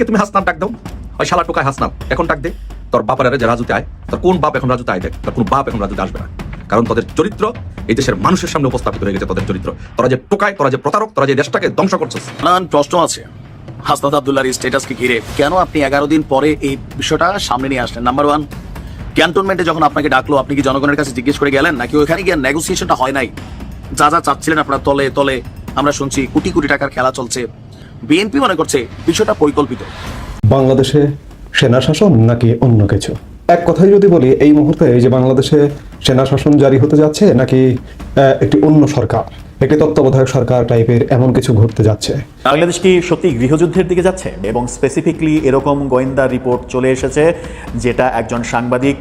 যাকে তুমি হাসনাম ডাক দাও। ওই শালা টোকায় হাসনাম। এখন ডাক দে, তোর বাপার যে রাজুতে আয়, তোর কোন বাপ এখন রাজুতে আয় দেখ, তোর কোন বাপ এখন রাজুতে আসবে না। কারণ তোদের চরিত্র এই দেশের মানুষের সামনে উপস্থাপিত হয়ে গেছে তোদের চরিত্র। তোরা যে টোকায়, তোরা যে প্রতারক, তোরা যে দেশটাকে ধ্বংস করছিস। নানান প্রশ্ন আছে। হাসনাত আবদুল্লাহর স্ট্যাটাসকে ঘিরে কেন আপনি এগারো দিন পরে এই বিষয়টা সামনে নিয়ে আসলেন? নাম্বার ওয়ান ক্যান্টনমেন্টে যখন আপনাকে ডাকলো, আপনি কি জনগণের কাছে জিজ্ঞেস করে গেলেন? নাকি ওইখানে গিয়ে নেগোসিয়েশনটা হয় নাই? যা যা চাচ্ছিলেন আপনার তলে তলে, আমরা শুনছি কোটি কোটি টাকার খেলা চলছে। বিএনপি মনে করছে বিষয়টা পরিকল্পিত। বাংলাদেশে সেনা শাসন নাকি অন্য কিছু? এক কথায় যদি বলি, এই মুহূর্তে যে বাংলাদেশে সেনা শাসন জারি হতে যাচ্ছে নাকি একটি অন্য সরকার? একটি তত্ত্বাবধায়ক সরকার টাইপের এমন কিছু ঘটতে যাচ্ছে। বাংলাদেশ কি সত্যি গৃহযুদ্ধের দিকে যাচ্ছে? এবং স্পেসিফিকলি এরকম গোয়েন্দা রিপোর্ট চলে এসেছে যেটা একজন সাংবাদিক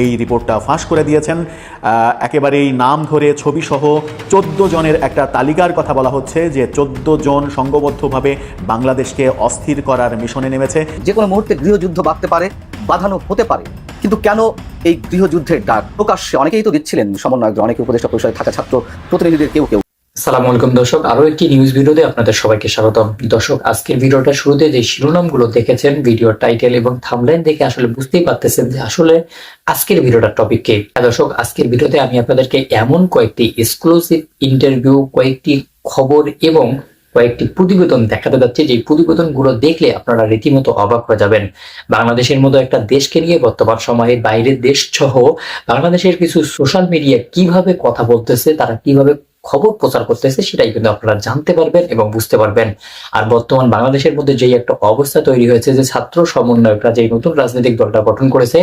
এই রিপোর্টটা ফাঁস করে দিয়েছেন। একেবারেই নাম ধরে ছবি সহ চোদ্দ জনের একটা তালিকার কথা বলা হচ্ছে যে চোদ্দ জন সংঘবদ্ধভাবে বাংলাদেশকে অস্থির করার মিশনে নেমেছে। যে কোনো মুহূর্তে গৃহযুদ্ধ বাঁধতে পারে বাঁধানো হতে পারে। কিন্তু কেন এই গৃহযুদ্ধের ডাক? প্রকাশ্যে অনেকেই তো দিচ্ছিলেন সমন্বয়ক অনেকে উপদেষ্টা পরিষদে থাকা ছাত্র প্রতিনিধিদের, কেউ কেউ। সালাম আলাইকুম দর্শক আরও একটি নিউজ ভিডিওতে আপনাদের সবাইকে স্বাগতম। দর্শক, আজকের ভিডিওটা শুরুতে যে শিরোনামগুলো দেখেছেন ভিডিওর টাইটেল এবং থামলাইন দেখে আসলে বুঝতেই পারতেছেন যে আসলে আজকের ভিডিওটার টপিক কে। হ্যাঁ দর্শক, আজকের ভিডিওতে আমি আপনাদেরকে এমন কয়েকটি এক্সক্লুসিভ ইন্টারভিউ কয়েকটি খবর এবং কয়েকটি প্রতিবেদন দেখাতে যাচ্ছে। যে প্রতিবেদনগুলো দেখলে আপনারা রীতিমতো অবাক হয়ে যাবেন। বাংলাদেশের মতো একটা দেশকে নিয়ে বর্তমান সময়ে বাইরের দেশ সহ বাংলাদেশের কিছু সোশ্যাল মিডিয়া কীভাবে কথা বলতেছে, তারা কীভাবে খবর প্রচার করতেছে, সেটাই কিন্তু আপনারা জানতে পারবেন এবং বুঝতে পারবেন। আর বর্তমান বাংলাদেশের মধ্যে যেই একটা অবস্থা তৈরি হয়েছে যে ছাত্র সমন্বয়করা যে নতুন রাজনৈতিক দলটা গঠন করেছে,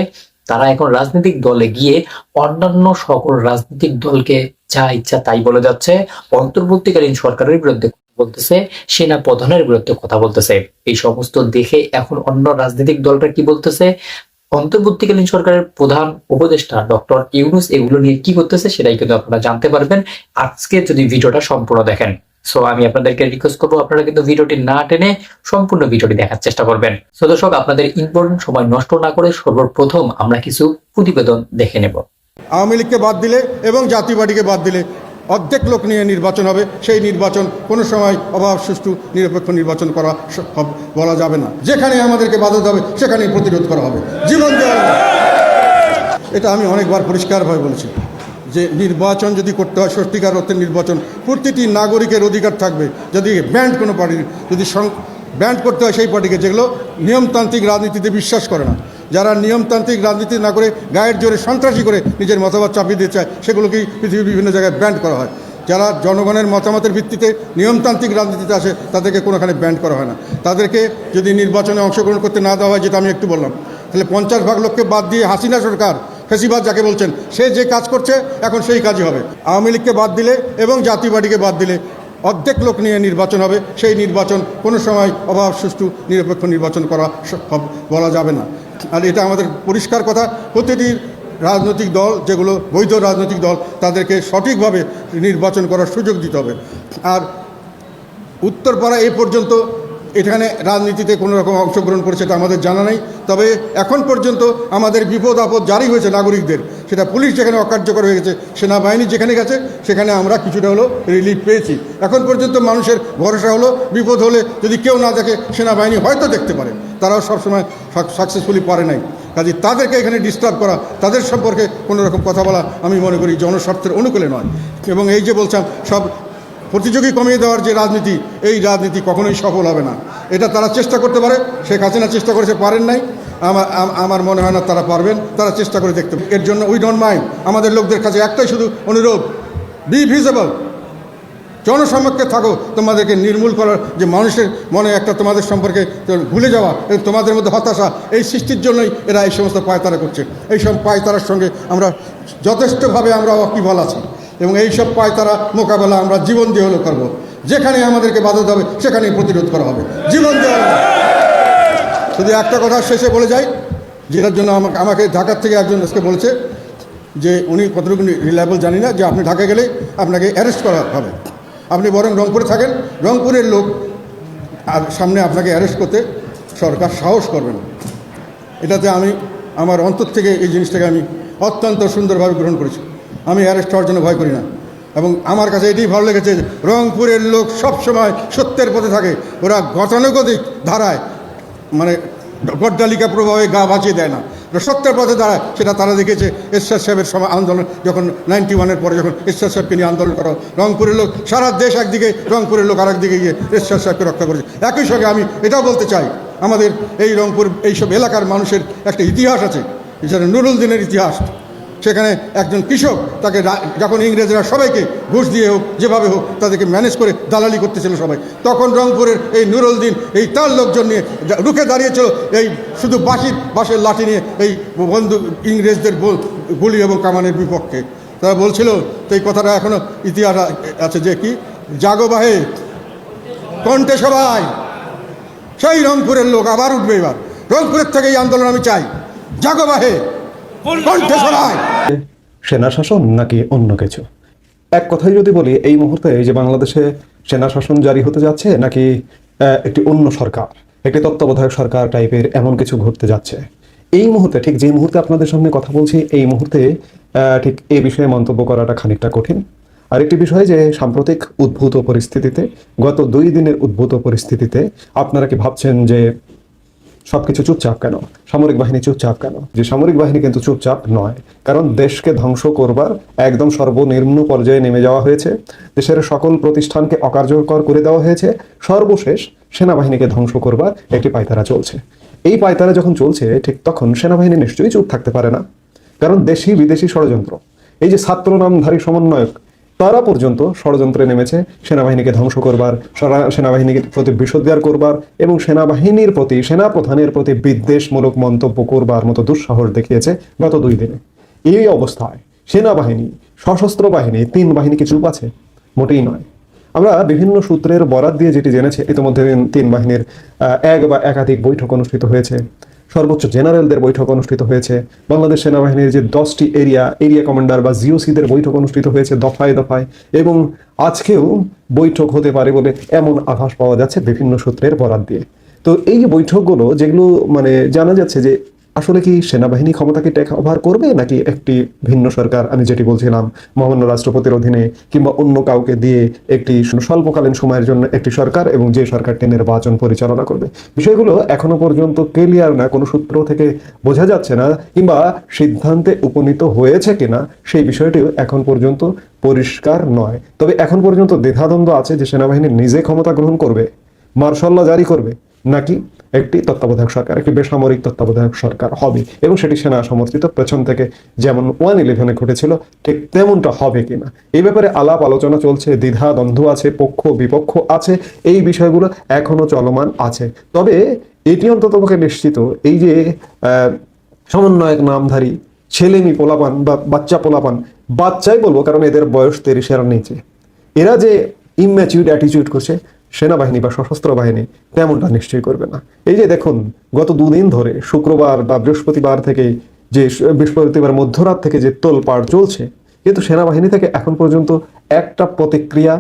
তারা এখন রাজনৈতিক দলে গিয়ে অন্যান্য সকল রাজনৈতিক দলকে যা ইচ্ছা তাই বলে যাচ্ছে। অন্তর্বর্তীকালীন সরকারের বিরুদ্ধে বলতেছে সেনা প্রধানের বিরুদ্ধে কথা বলতেছে। এই সমস্ত দেখে এখন অন্য রাজনৈতিক দলটা কি বলতেছে? অন্তর্বর্তীকালীন সরকারের প্রধান উপদেষ্টা ডক্টর ইউনুস এগুলো নিয়ে কি করতেছে সেটাই কিন্তু আপনারা জানতে পারবেন। আজকে যদি ভিডিওটা সম্পূর্ণ দেখেন। সো আমি আপনাদেরকে রিকোয়েস্ট করব, আপনারা কিন্তু ভিডিওটি না টেনে সম্পূর্ণ ভিডিওটি দেখার চেষ্টা করবেন। সো দর্শক, আপনাদের ইম্পর্টেন্ট সময় নষ্ট না করে সর্বপ্রথম আমরা কিছু প্রতিবেদন দেখে নেব। আওয়ামী লীগকে বাদ দিলে এবং জাতীয় পার্টিকে বাদ দিলে অর্ধেক লোক নিয়ে নির্বাচন হবে। সেই নির্বাচন কোনো সময় অভাব সুষ্ঠু নিরপেক্ষ নির্বাচন করা বলা যাবে না। যেখানে আমাদেরকে বাধা হবে সেখানেই প্রতিরোধ করা হবে। জীবন দেওয়া এটা আমি অনেকবার পরিষ্কারভাবে বলেছি। যে নির্বাচন যদি করতে হয় সত্যিকার অর্থে নির্বাচন, প্রতিটি নাগরিকের অধিকার থাকবে। যদি ব্যান্ড কোনো পার্টির যদি ব্যান্ড করতে হয়, সেই পার্টিকে যেগুলো নিয়মতান্ত্রিক রাজনীতিতে বিশ্বাস করে না যারা নিয়মতান্ত্রিক রাজনীতি না করে গায়ের জোরে সন্ত্রাসী করে নিজের মতামত চাপিয়ে দিতে চায়, সেগুলোকেই পৃথিবীর বিভিন্ন জায়গায় ব্যান্ড করা হয়। যারা জনগণের মতামতের ভিত্তিতে নিয়মতান্ত্রিক রাজনীতিতে আসে, তাদেরকে কোনোখানে ব্যান্ড করা হয় না। তাদেরকে যদি নির্বাচনে অংশগ্রহণ করতে না দেওয়া হয়, যেটা আমি একটু বললাম, তাহলে পঞ্চাশ ভাগ লোককে বাদ দিয়ে হাসিনা সরকার, ফেসিবাদ যাকে বলছেন, সে যে কাজ করছে, এখন সেই কাজই হবে। আওয়ামী লীগকে বাদ দিলে এবং জাতীয় পার্টিকে বাদ দিলে অর্ধেক লোক নিয়ে নির্বাচন হবে। সেই নির্বাচন কোনো সময় অভাব সুষ্ঠু নিরপেক্ষ নির্বাচন করা বলা যাবে না। আর এটা আমাদের পরিষ্কার কথা। প্রতিটি রাজনৈতিক দল, যেগুলো বৈধ রাজনৈতিক দল, তাদেরকে সঠিকভাবে নির্বাচন করার সুযোগ দিতে হবে। আর উত্তরপাড়া এ পর্যন্ত এখানে রাজনীতিতে কোনো রকম অংশগ্রহণ করেছে এটা আমাদের জানা নেই। তবে এখন পর্যন্ত আমাদের বিপদ আপদ জারি হয়েছে নাগরিকদের। সেটা পুলিশ যেখানে অকার্যকর হয়ে গেছে, সেনাবাহিনী যেখানে গেছে, সেখানে আমরা কিছুটা হলো রিলিফ পেয়েছি। এখন পর্যন্ত মানুষের ভরসা হলো, বিপদ হলে যদি কেউ না দেখে, সেনাবাহিনী হয়তো দেখতে পারে। তারাও সবসময় সাকসেসফুলি পারে নাই। কাজে তাদেরকে এখানে ডিস্টার্ব করা, তাদের সম্পর্কে কোনো রকম কথা বলা আমি মনে করি জনস্বার্থের অনুকূলে নয়। এবং এই যে বলছিলাম, সব প্রতিযোগী কমিয়ে দেওয়ার যে রাজনীতি, এই রাজনীতি কখনোই সফল হবে না। এটা তারা চেষ্টা করতে পারে, শেখ হাসিনা চেষ্টা করেছে, পারেন নাই। আমার আমার মনে হয় না তারা পারবেন, তারা চেষ্টা করে দেখতে এর জন্য উই ডোন্ট মাইন্ড আমাদের লোকদের কাছে একটাই শুধু অনুরোধ বি ভিজিবল জনসমক্ষে থাকো, তোমাদেরকে নির্মূল করার যে মানুষের মনে একটা তোমাদের সম্পর্কে ভুলে যাওয়া, এবং তোমাদের মধ্যে হতাশা, এই সৃষ্টির জন্যই এরা এই সমস্ত পায়তারা করছে। এই সব পায়তারার সঙ্গে আমরা যথেষ্টভাবে আমরা অকিবল আছি। এবং এই সব পায়তারা মোকাবেলা আমরা জীবন দিয়ে হলো করব। যেখানে আমাদেরকে বাধা হবে, সেখানেই প্রতিরোধ করা হবে। জীবন হবে শুধু একটা কথা শেষে বলে যাই, যেটার জন্য আমাকে আমাকে ঢাকার থেকে একজন আজকে বলেছে যে উনি কতটুকু রিলায়েবল জানি না, যে আপনি ঢাকা গেলে আপনাকে অ্যারেস্ট করা হবে। আপনি বরং রংপুরে থাকেন। রংপুরের লোক আর সামনে আপনাকে অ্যারেস্ট করতে সরকার সাহস করবে না। এটাতে আমি, আমার অন্তর থেকে এই জিনিসটাকে আমি অত্যন্ত সুন্দরভাবে গ্রহণ করেছি। আমি অ্যারেস্ট হওয়ার জন্য ভয় করি না। এবং আমার কাছে এটি ভালো লেগেছে রংপুরের লোক সব সময় সত্যের পথে থাকে। ওরা গতানুগতিক ধারায় মানে গড্ডালিকা প্রভাবে গা বাঁচিয়ে দেয় না। সত্যের পথে দাঁড়ায়, সেটা তারা দেখেছে। এরশাদ সাহেবের সময় আন্দোলন, যখন নাইনটি ওয়ানের পরে যখন এরশাদ সাহেবকে নিয়ে আন্দোলন করা রংপুরের লোক সারা দেশ একদিকে, রংপুরের লোক আরেক দিকে গিয়ে এরশাদ সাহেবকে রক্ষা করেছে। একই সঙ্গে আমি এটাও বলতে চাই, আমাদের এই রংপুর, এইসব এলাকার মানুষের একটা ইতিহাস আছে এছাড়া নুরুল দিনের ইতিহাস। সেখানে একজন কৃষক তাকে যখন ইংরেজরা সবাইকে ঘুষ দিয়ে হোক, যেভাবে হোক, তাদেরকে ম্যানেজ করে দালালি করতেছিল সবাই। তখন রংপুরের এই নুরুল দিন এই তার লোকজন নিয়ে রুখে দাঁড়িয়েছিল এই শুধু বাঁশির, বাঁশের লাঠি নিয়ে এই বন্ধু ইংরেজদের গুলি এবং কামানের বিপক্ষে। তারা বলছিল, তো এই কথাটা এখনও ইতিহাস আছে যে কি? জাগোবাহে কণ্ঠে সবাই, সেই রংপুরের লোক আবার উঠবে এবার। রংপুরের থেকে এই আন্দোলন আমি চাই। জাগোবাহে কণ্ঠে সবাই। সেনা শাসন নাকি অন্য কিছু? এক কথায় যদি বলি এই মুহূর্তে এই যে বাংলাদেশে সেনা শাসন জারি হতে যাচ্ছে নাকি আহ, একটি অন্য সরকার একটি তত্ত্বাবধায়ক সরকার টাইপের এমন কিছু ঘটতে যাচ্ছে? এই মুহূর্তে ঠিক যে মুহূর্তে আপনাদের সামনে কথা বলছি এই মুহূর্তে আহ, ঠিক এই বিষয়ে মন্তব্য করাটা খানিকটা কঠিন। আরেকটি বিষয় যে সাম্প্রতিক উদ্ভূত পরিস্থিতিতে গত দুই দিনের উদ্ভূত পরিস্থিতিতে আপনারা কি ভাবছেন যে সবকিছু চুপচাপ কেন? সামরিক বাহিনী চুপচাপ কেন? যে সামরিক বাহিনী কিন্তু চুপচাপ নয়, কারণ দেশকে ধ্বংস করবার একদম সর্বনিম্ন পর্যায়ে নেমে যাওয়া হয়েছে। দেশের সকল প্রতিষ্ঠানকে অকার্যকর করে দেওয়া হয়েছে। সর্বশেষ সেনাবাহিনীকে ধ্বংস করবার একটি পায়তারা চলছে। এই পায়তারা যখন চলছে, ঠিক তখন সেনাবাহিনী নিশ্চয়ই চুপ থাকতে পারে না। কারণ দেশি বিদেশি ষড়যন্ত্র। এই যে ছাত্র নামধারী সমন্বয়ক তারা পর্যন্ত ষড়যন্ত্রে নেমেছে, সেনাবাহিনীকে ধ্বংস করবার সেনাবাহিনীর প্রতি বিষোদ্গার করবার এবং সেনাবাহিনীর প্রতি, সেনাপ্রধানের প্রতি বিদ্বেষমূলক মন্তব্য করবার মতো দুঃসাহস দেখিয়েছে গত দুই দিনে। এই অবস্থায় সেনাবাহিনী, সশস্ত্র বাহিনী, তিন বাহিনী কি চুপ আছে? মোটেই নয়। আমরা বিভিন্ন সূত্রের বরাত দিয়ে যেটি জেনেছি, ইতিমধ্যে তিন বাহিনীর এক বা একাধিক বৈঠক অনুষ্ঠিত হয়েছে। সর্বোচ্চ জেনারেলদের বৈঠক অনুষ্ঠিত হয়েছে। বাংলাদেশ সেনাবাহিনীর যে দশটি এরিয়া এরিয়া কমান্ডার বা জিওসিদের বৈঠক অনুষ্ঠিত হয়েছে দফায় দফায় এবং আজকেও বৈঠক হতে পারে বলে এমন আভাস পাওয়া যাচ্ছে বিভিন্ন সূত্রের বরাত দিয়ে। তো এই বৈঠকগুলো যেগুলো মানে জানা যাচ্ছে যে আসলে কি সেনাবাহিনী ক্ষমতাকে টেক ওভার করবে নাকি একটি ভিন্ন সরকার? আমি যেটি বলছিলাম, মহামান্য রাষ্ট্রপতির অধীনে কিংবা অন্য কাউকে দিয়ে একটি স্বল্পকালীন সময়ের জন্য একটি সরকার এবং যে সরকারটি নির্বাচন পরিচালনা করবে। বিষয়গুলো এখনও পর্যন্ত ক্লিয়ার না, কোনো সূত্র থেকে বোঝা যাচ্ছে না কিংবা সিদ্ধান্তে উপনীত হয়েছে কিনা সেই বিষয়টিও এখন পর্যন্ত পরিষ্কার নয়। তবে এখন পর্যন্ত দ্বিধাদ্বন্দ্ব আছে যে সেনাবাহিনী নিজে ক্ষমতা গ্রহণ করবে, মার্শাল্লাহ জারি করবে। নাকি একটি তত্ত্বাবধায়ক সরকার, একটি বেসামরিক তত্ত্বাবধায়ক সরকার হবে এবং সেটি সেনা সমর্থিত পেছন থেকে যেমন ওয়ান ইলেভেনে ঘটেছিল, ঠিক তেমনটা হবে কিনা? এই ব্যাপারে আলাপ আলোচনা চলছে, দ্বিধা দ্বন্দ্ব আছে, পক্ষ বিপক্ষ আছে, এই বিষয়গুলো এখনও চলমান আছে। তবে এটি অন্তত নিশ্চিত, এই যে সমন্বয়ক নামধারী, ছেলেমি পোলাপান বা বাচ্চা পোলাপান, বাচ্চাই বলব কারণ এদের বয়স তিরিশের নিচে। এরা যে ইম্যাচিউড অ্যাটিচিউড করছে সেনাবাহিনী বা সশস্ত্র বাহিনী তেমনটা নিশ্চয়ই করবে না। এই যে দেখুন, গত দুদিন ধরে, শুক্রবার বা বৃহস্পতিবার থেকে যে বৃহস্পতিবার মধ্যরাত থেকে যে তোলপাড় চলছে, কিন্তু সেনাবাহিনী থেকে এখন পর্যন্ত একটা প্রতিক্রিয়া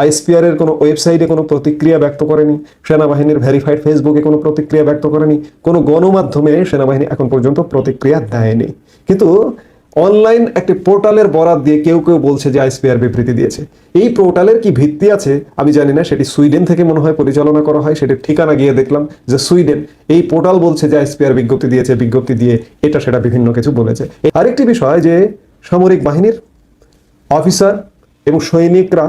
আইএসপিআর এর কোনো ওয়েবসাইটে কোনো প্রতিক্রিয়া ব্যক্ত করেনি, সেনাবাহিনীর ভেরিফাইড ফেসবুকে কোনো প্রতিক্রিয়া ব্যক্ত করেনি, কোনো গণমাধ্যমে সেনাবাহিনী এখন পর্যন্ত প্রতিক্রিয়া দেয়নি। কিন্তু অনলাইন একটি পোর্টালের বরাত দিয়ে কেউ কেউ বলছে যে আইসপিআর বিবৃতি দিয়েছে। এই পোর্টালের কি ভিত্তি আছে, আমি জানি না। সেটি সুইডেন থেকে মনে হয় পরিচালনা করা হয়। সেটির ঠিকানা গিয়ে দেখলাম যে সুইডেন এই পোর্টাল বলছে যে আইসপিআর বিজ্ঞপ্তি দিয়েছে, বিজ্ঞপ্তি দিয়ে এটা সেটা বিভিন্ন কিছু বলেছে। আরেকটি বিষয় যে সামরিক বাহিনীর অফিসার এবং সৈনিকরা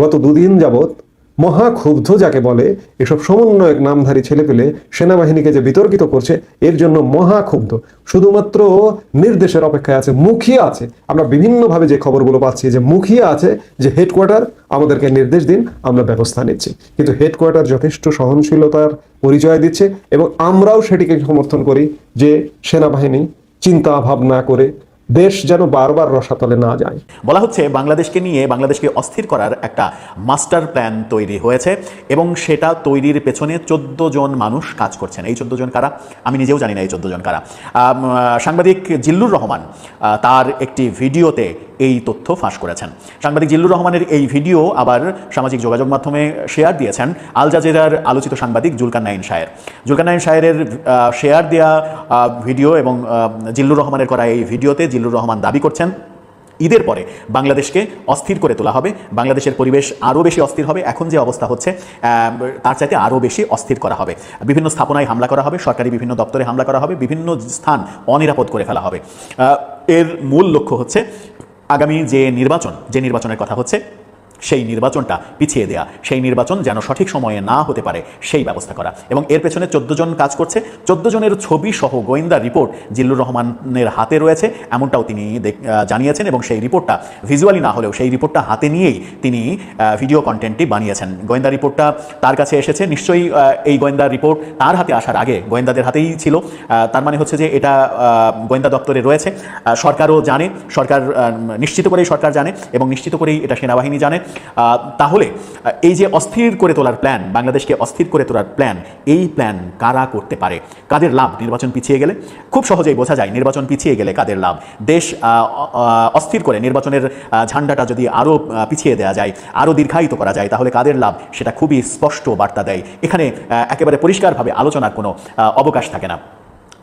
গত দুদিন যাবৎ মহা ক্ষুব্ধ যাকে বলে, এসব সমন্বয়ক নামধারী ছেলেপেলে সেনাবাহিনীকে যে বিতর্কিত করছে, এর জন্য মহা ক্ষুব্ধ। শুধুমাত্র নির্দেশের অপেক্ষায় আছে, মুখিয়া আছে। আমরা বিভিন্নভাবে যে খবরগুলো পাচ্ছি যে মুখিয়া আছে, যে হেডকোয়ার্টার, আমাদেরকে নির্দেশ দিন, আমরা ব্যবস্থা নিচ্ছি। কিন্তু হেডকোয়ার্টার যথেষ্ট সহনশীলতার পরিচয় দিচ্ছে এবং আমরাও সেটিকে সমর্থন করি যে সেনাবাহিনী চিন্তা ভাবনা করে দেশ যেন বারবার রসাতলে না যায়। বলা হচ্ছে বাংলাদেশকে নিয়ে বাংলাদেশকে অস্থির করার একটা মাস্টার প্ল্যান তৈরি হয়েছে এবং সেটা তৈরির পেছনে চোদ্দ জন মানুষ কাজ করছেন। এই চোদ্দ জন কারা? আমি নিজেও জানি না এই চোদ্দ জন কারা। সাংবাদিক জিল্লুর রহমান তার একটি ভিডিওতে এই তথ্য ফাঁস করেছেন। সাংবাদিক জিল্লুর রহমানের এই ভিডিও আবার সামাজিক যোগাযোগ মাধ্যমে শেয়ার দিয়েছেন আল জাজিরার আলোচিত সাংবাদিক Zulkarnain Saer. Zulkarnain Saer share দেওয়া ভিডিও এবং জিল্লুর রহমানের করা এই ভিডিওতে জিল্লুর রহমান দাবি করছেন, ঈদের পরে বাংলাদেশকে অস্থির করে তোলা হবে, বাংলাদেশের পরিবেশ আরও বেশি অস্থির হবে, এখন যে অবস্থা হচ্ছে তার চাইতে আরও বেশি অস্থির করা হবে। বিভিন্ন স্থাপনায় হামলা করা হবে, সরকারি বিভিন্ন দপ্তরে হামলা করা হবে, বিভিন্ন স্থান অনিরাপদ করে ফেলা হবে। এর মূল লক্ষ্য হচ্ছে আগামী যে নির্বাচন যে নির্বাচনের কথা হচ্ছে সেই নির্বাচনটা পিছিয়ে দেয়া, সেই নির্বাচন যেন সঠিক সময়ে না হতে পারে, সেই ব্যবস্থা করা। এবং এর পেছনে চোদ্দ জন কাজ করছে। চোদ্দ জনের ছবি সহ গোয়েন্দা রিপোর্ট জিল্লুর রহমানের হাতে রয়েছে, এমনটাও তিনি জানিয়েছেন এবং সেই রিপোর্টটা ভিজুয়ালি না হলেও সেই রিপোর্টটা হাতে নিয়েই তিনি ভিডিও কন্টেন্টটি বানিয়েছেন। গোয়েন্দা রিপোর্টটা তার কাছে এসেছে। নিশ্চয়ই এই গোয়েন্দা রিপোর্ট তার হাতে আসার আগে গোয়েন্দাদের হাতেই ছিল। তার মানে হচ্ছে যে এটা গোয়েন্দা দপ্তরে রয়েছে। সরকারও জানে, সরকার নিশ্চিত করেই সরকার জানে এবং নিশ্চিত করেই এটা সেনাবাহিনী জানে। তাহলে এই যে অস্থির করে তোলার প্ল্যান বাংলাদেশকে অস্থির করে তোলার প্ল্যান এই প্ল্যান কারা করতে পারে? কাদের লাভ? নির্বাচন পিছিয়ে গেলে? খুব সহজেই বোঝা যায়, নির্বাচন পিছিয়ে গেলে কাদের লাভ? দেশ অস্থির করে নির্বাচনের ঝান্ডাটা যদি আরও পিছিয়ে দেওয়া যায় আরও দীর্ঘায়িত করা যায়, তাহলে কাদের লাভ? সেটা খুবই স্পষ্ট বার্তা দেয়। এখানে একেবারে পরিষ্কারভাবে আলোচনার কোনো অবকাশ থাকে না।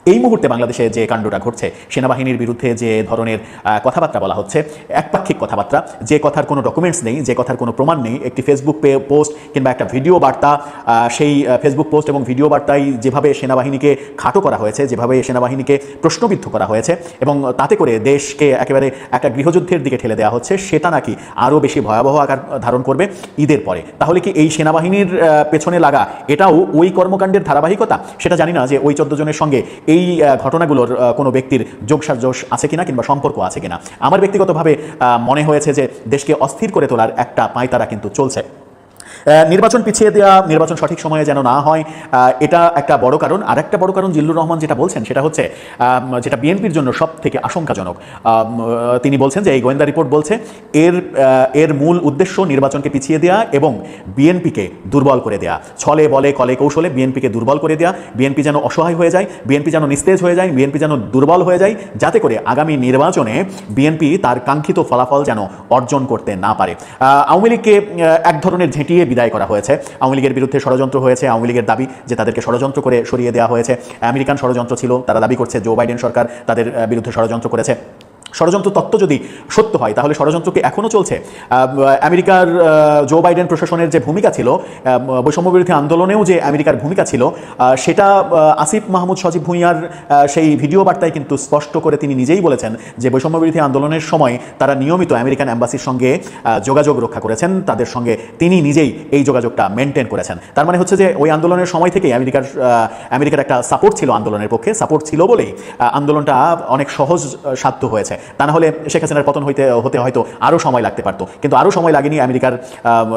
এই মুহূর্তে বাংলাদেশে যে কাণ্ডটা ঘটছে, সেনাবাহিনীর বিরুদ্ধে যে ধরনের কথাবার্তা বলা হচ্ছে, একপাক্ষিক কথাবার্তা, যে কথার কোনো ডকুমেন্টস নেই, যে কথার কোনো প্রমাণ নেই, একটি ফেসবুক পে- পোস্ট কিংবা একটা ভিডিও বার্তা সেই ফেসবুক পোস্ট এবং ভিডিও বার্তায় যেভাবে সেনাবাহিনীকে খাটো করা হয়েছে, যেভাবে সেনাবাহিনীকে প্রশ্নবিদ্ধ করা হয়েছে এবং তাতে করে দেশকে একেবারে একটা গৃহযুদ্ধের দিকে ঠেলে দেওয়া হচ্ছে, সেটা নাকি আরও বেশি ভয়াবহ আকার ধারণ করবে ঈদের পরে। তাহলে কি এই সেনাবাহিনীর পেছনে লাগা এটাও ওই কর্মকাণ্ডের ধারাবাহিকতা? সেটা জানি না যে ওই চোদ্দ জনের সঙ্গে এই আহ, ঘটনাগুলোর কোনো ব্যক্তির যোগসাজোশ আছে কিনা কিংবা সম্পর্ক আছে কিনা? আমার ব্যক্তিগতভাবে মনে হয়েছে যে দেশকে অস্থির করে তোলার একটা পায়তারা কিন্তু চলছে। নির্বাচন পিছিয়ে দেওয়া নির্বাচন সঠিক সময়ে যেন না হয় এটা একটা বড় কারণ। আর একটা বড় কারণ জিল্লুর রহমান যেটা বলছেন, সেটা হচ্ছে যেটা বিএনপির জন্য সব থেকে আশঙ্কাজনক তিনি বলছেন যে এই গোয়েন্দা রিপোর্ট বলছে, এর এর মূল উদ্দেশ্য নির্বাচনকে পিছিয়ে দেওয়া এবং বিএনপিকে দুর্বল করে দেওয়া ছলে বলে, কলে কৌশলে বিএনপিকে দুর্বল করে দেওয়া বিএনপি যেন অসহায় হয়ে যায়, বিএনপি যেন নিস্তেজ হয়ে যায়, বিএনপি যেন দুর্বল হয়ে যায়, যাতে করে আগামী নির্বাচনে বিএনপি তার কাঙ্ক্ষিত ফলাফল যেন অর্জন করতে না পারে। আওয়ামী লীগকে এক ধরনের ঝেঁটিয়ে বিদায় করা হয়েছে। আওয়ামী লীগের বিরুদ্ধে ষড়যন্ত্র হয়েছে। আওয়ামী লীগের দাবি যে তাদেরকে ষড়যন্ত্র করে সরিয়ে দেওয়া হয়েছে। আমেরিকান ষড়যন্ত্র ছিল, তারা দাবি করছে, জো বাইডেন সরকার তাদের বিরুদ্ধে ষড়যন্ত্র করেছে। ষড়যন্ত্র তত্ত্ব যদি সত্য হয় তাহলে ষড়যন্ত্র কি এখনও চলছে? আমেরিকার জো বাইডেন প্রশাসনের যে ভূমিকা ছিল আহ, বৈষম্য বিরোধী আন্দোলনেও যে আমেরিকার ভূমিকা ছিল সেটা আসিফ মাহমুদ সজীব ভুঁইয়ার সেই ভিডিও বার্তায় কিন্তু স্পষ্ট করে তিনি নিজেই বলেছেন যে বৈষম্য বিরোধী আন্দোলনের সময় তারা নিয়মিত আমেরিকান অ্যাম্বাসির সঙ্গে যোগাযোগ রক্ষা করেছেন। তাদের সঙ্গে তিনি নিজেই এই যোগাযোগটা মেনটেন করেছেন। তার মানে হচ্ছে যে ওই আন্দোলনের সময় থেকেই আমেরিকার আমেরিকার একটা সাপোর্ট ছিল আন্দোলনের পক্ষে। সাপোর্ট ছিল বলেই আন্দোলনটা অনেক সহজ সাধ্য হয়েছে। তা না হলে শেখ হাসিনার পতন হইতে, হতে হয়তো আরও সময় লাগতে পারতো। কিন্তু আরও সময় লাগেনি আমেরিকার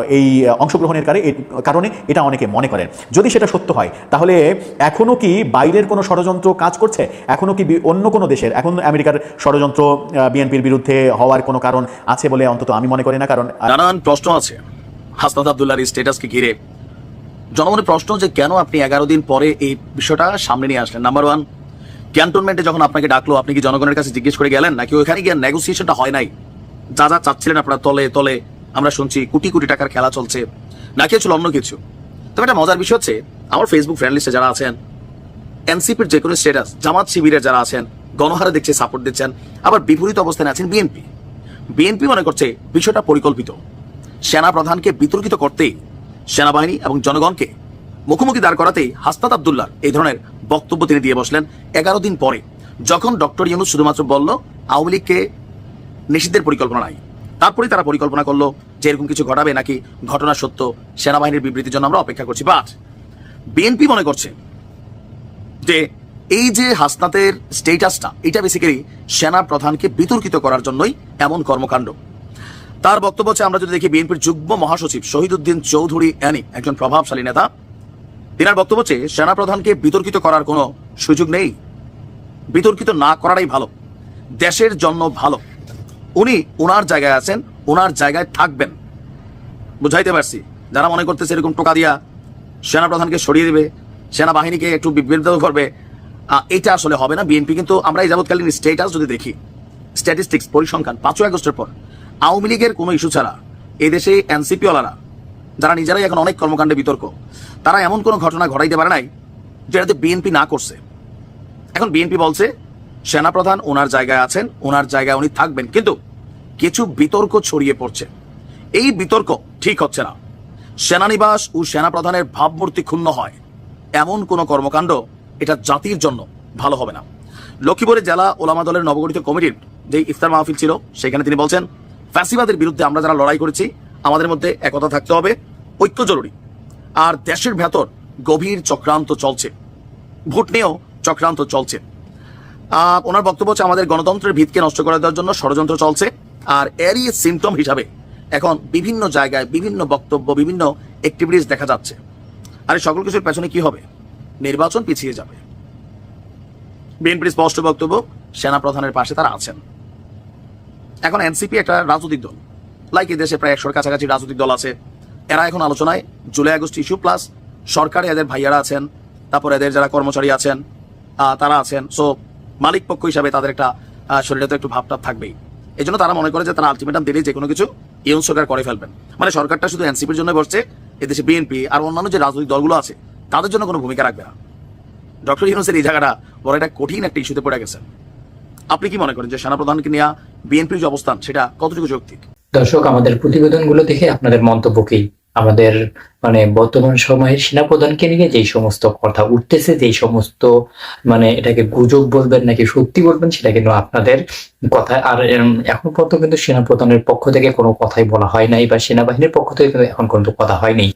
এই অংশগ্রহণের কারে- কারণে এটা অনেকে মনে করেন। যদি সেটা সত্য হয়, তাহলে এখনও কি বাইরের কোনো ষড়যন্ত্র কাজ করছে? এখনও কি অন্য কোনো দেশের, এখন আমেরিকার ষড়যন্ত্র বিএনপির বিরুদ্ধে হওয়ার কোনো কারণ আছে বলে অন্তত আমি মনে করি না, কারণ নানান প্রশ্ন আছে। হাসনাত আবদুল্লাহর স্ট্যাটাসকে ঘিরে। জনগণের প্রশ্ন যে কেন আপনি এগারো দিন পরে এই বিষয়টা সামনে নিয়ে আসলেন। নাম্বার ওয়ান ক্যান্টনমেন্টে যখন আপনাকে ডাকলো, আপনি কি জনগণের কাছে জিজ্ঞেস করে গেলেন? নাকি ওইখানে গিয়ে নেগোসিয়েশনটা হয় নাই? যা যা চাচ্ছিলেন আপনারা, তলে তলে আমরা শুনছি, কোটি কোটি টাকার খেলা চলছে। নাকি হচ্ছিল অন্য কিছু। তবে একটা মজার বিষয় হচ্ছে, আমার ফেসবুক ফ্রেন্ড লিস্টে যারা আছেন, এনসিপির যে কোনো স্ট্যাটাস জামাত শিবিরের যারা আছেন, গণহারে দেখছে সাপোর্ট দিচ্ছেন, আবার বিপরীত অবস্থানে আছেন বিএনপি। বিএনপি মনে করছে, বিষয়টা পরিকল্পিত। সেনা প্রধানকে বিতর্কিত করতেই সেনাবাহিনী এবং জনগণকে মুখোমুখি দাঁড় করাতেই হাসনাত আবদুল্লার এই ধরনের বক্তব্য তিনি দিয়ে বসলেন এগারো দিন পরে, যখন ডক্টর ইউনুস শুধুমাত্র বলল, আওয়ামী লীগকে নিষিদ্ধের পরিকল্পনা নাই। তারপরে তারা পরিকল্পনা করল যে এরকম কিছু ঘটাবে নাকি ঘটনা সত্য সেনাবাহিনীর বিবৃতির জন্য আমরা অপেক্ষা করছি। বাট বিএনপি মনে করছে যে এই যে হাসনাতের স্টেটাসটা এটা বেসিক্যালি সেনা প্রধানকে বিতর্কিত করার জন্যই এমন কর্মকাণ্ড। তার বক্তব্য আমরা যদি দেখি বিএনপির যুগ্ম মহাসচিব শহীদুদ্দিন চৌধুরী অ্যানি একজন প্রভাবশালী নেতা তিনার বক্তব্য হচ্ছে সেনা প্রধানকে বিতর্কিত করার কোনো সুযোগ নেই। বিতর্কিত না করাটাই ভালো। দেশের জন্য ভালো। উনি ওনার জায়গায় আছেন ওনার জায়গায় থাকবেন। বুঝাইতে পারছি। যারা মনে করতেছে এরকম টোকা দিয়া সেনা প্রধানকে সরিয়ে দেবে, সেনাবাহিনীকে একটু বিভ্রান্ত করবে এটা আসলে হবে না। বিএনপি কিন্তু আমরা এই যাবৎকালীন স্টেটাস যদি দেখি স্ট্যাটিস্টিক্স পরিসংখ্যান, পাঁচই আগস্টের পর, আওয়ামী লীগের কোনো ইস্যু ছাড়া এদেশে দেশে এনসিপি ওয়ালারা যারা নিজেরাই এখন অনেক কর্মকাণ্ডে বিতর্ক, তারা এমন কোনো ঘটনা ঘটাইতে পারে নাই যেটাতে বিএনপি না করছে। এখন বিএনপি বলছে, সেনাপ্রধান ওনার জায়গায় আছেন ওনার জায়গায় উনি থাকবেন, কিন্তু কিছু বিতর্ক ছড়িয়ে পড়ছে। এই বিতর্ক ঠিক হচ্ছে না। সেনানিবাস ও সেনাপ্রধানের ভাবমূর্তি ক্ষুণ্ণ হয়। এমন কোনো কর্মকাণ্ড এটা জাতির জন্য ভালো হবে না। লক্ষ্মীপুরের জেলা ওলামা দলের নবগঠিত কমিটির যে ইফতার মাহফিল ছিল, সেখানে তিনি বলছেন, ফ্যাসিবাদের বিরুদ্ধে আমরা যারা লড়াই করেছি আমাদের মধ্যে একতা থাকতে হবে, ঐক্য জরুরি। আর দেশের ভেতর গভীর চক্রান্ত চলছে। ভোট নিয়েও চক্রান্ত চলছে। ওনার বক্তব্য হচ্ছে আমাদের গণতন্ত্রের ভিতকে নষ্ট করে দেওয়ার জন্য ষড়যন্ত্র চলছে। আর এরই সিমটম হিসাবে এখন বিভিন্ন জায়গায় বিভিন্ন বক্তব্য, বিভিন্ন অ্যাক্টিভিটিস দেখা যাচ্ছে। আর এই সকল কিছুর পেছনে কি হবে? নির্বাচন পিছিয়ে যাবে। বিএনপির স্পষ্ট বক্তব্য সেনা প্রধানের পাশে তারা আছেন। এখন এনসিপি একটা রাজনৈতিক দল। লাইক দেশে প্রায় একশোর কাছাকাছি রাজনৈতিক দল আছে। এরা এখন আলোচনায় জুলাই আগস্ট ইস্যু প্লাস সরকারে এদের ভাইয়ারা আছেন, তারপর এদের যারা কর্মচারী আছেন তারা আছেন। সো মালিক পক্ষ হিসাবে তাদের একটা শরীরে তো একটু ভাবটাব থাকবেই। এই জন্য তারা মনে করে যে তারা আলটিমেটাম দিলেই যে কোনো কিছু ইউন সরকার করে ফেলবেন। মানে সরকারটা শুধু এনসিপির জন্য বসছে এদেশে বিএনপি আর অন্যান্য যে রাজনৈতিক দলগুলো আছে, তাদের জন্য কোনো ভূমিকা রাখবে না। ডক্টর ইউনুসের এই জায়গাটা বড় একটা কঠিন একটা ইস্যুতে পড়ে গেছে। আপনি কি মনে করেন যে সেনাপ্রধানকে নিয়ে বিএনপির যে অবস্থান, সেটা কতটুকু যৌক্তিক? দর্শক, আমাদের প্রতিবেদনগুলো দেখে আপনাদের মন্তব্য কি আমাদের মানে বর্তমান সময়ের সেনাপ্রধানকে নিয়ে যেই সমস্ত কথা উঠতেছে, যেই সমস্ত মানে এটাকে গুজব বলবেন নাকি সত্যি বলবেন সেটা কিন্তু আপনাদের কথা, আর এখন পর্যন্ত কিন্তু সেনাপ্রধানের পক্ষ থেকে কোনো কথাই বলা হয় নাই বা সেনাবাহিনীর পক্ষ থেকে কিন্তু এখন কোনো কথা হয়নি।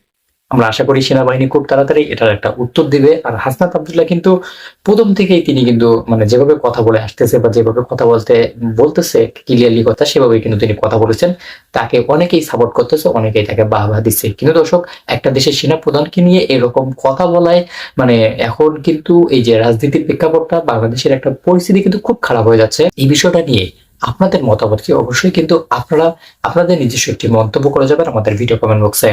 আমরা আশা করি সেনাবাহিনী খুব তাড়াতাড়ি এটার একটা উত্তর দিবে। আর হাসনাত আবদুল্লাহ কিন্তু প্রথম থেকেই তিনি কিন্তু মানে যেভাবে কথা বলে আসতেছে বা যেভাবে কথা বলতে, বলতেছে ক্লিয়ারলি কথা, সেভাবেই কিন্তু তিনি কথা বলেছেন। তাকে অনেকেই সাপোর্ট করতেছে, অনেকেই তাকে বাহবা দিচ্ছে। কিন্তু দর্শক, একটা দেশের সেনা প্রধানকে নিয়ে এরকম কথা বলায় মানে এখন কিন্তু এই যে রাজনীতির প্রেক্ষাপটটা, বাংলাদেশের একটা পরিস্থিতি কিন্তু খুব খারাপ হয়ে যাচ্ছে। এই বিষয়টা নিয়ে আপনাদের মতামত কি? অবশ্যই কিন্তু আপনারা, আপনাদের নিজস্ব একটি মন্তব্য করে যাবেন আমাদের ভিডিও কমেন্ট বক্সে